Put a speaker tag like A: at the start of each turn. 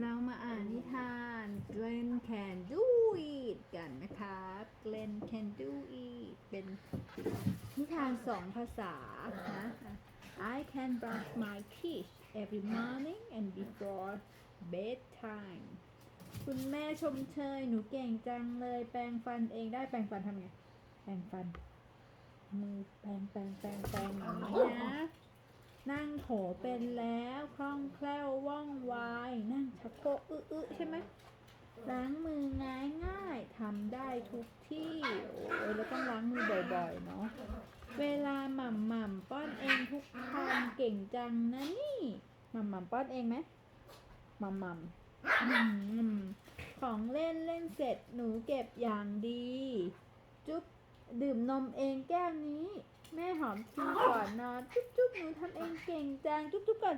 A: เรามาอ่านนิทาน Glenn can do it กันนะคะ Glenn can do it เป็นนิทานสองภาษานะ I can brush my teeth every morning and before bedtime คุณแม่ชมเชยหนูเก่งจังเลย แปรงฟันเองได้แปรงฟันทำไง แปรงฟัน มือแปรงแปรงแปรงแปรงอย่างนี้นะนั่ง โถเป็นแล้วคล่องแคล่วว่องไวนั่งชักโครกอื้อใช่ไหมล้างมือง่ายง่ายทำได้ทุกที่โอ้ยแล้วต้องล้างมือบ่อยๆเนาะเวลาหม่ำหม่ำป้อนเองทุกคำเก่งจังนะนี่หม่ำหม่ำป้อนเองไหมหม่ำหม่ำของเล่นเล่นเสร็จหนูเก็บอย่างดี จุ๊บ ดื่มนมเองแก้วนี้ แม่หอมทีก่อนนอน จุ๊บจุ๊บหนูทำเองเก่งจังจุ๊บจุ๊บก่อน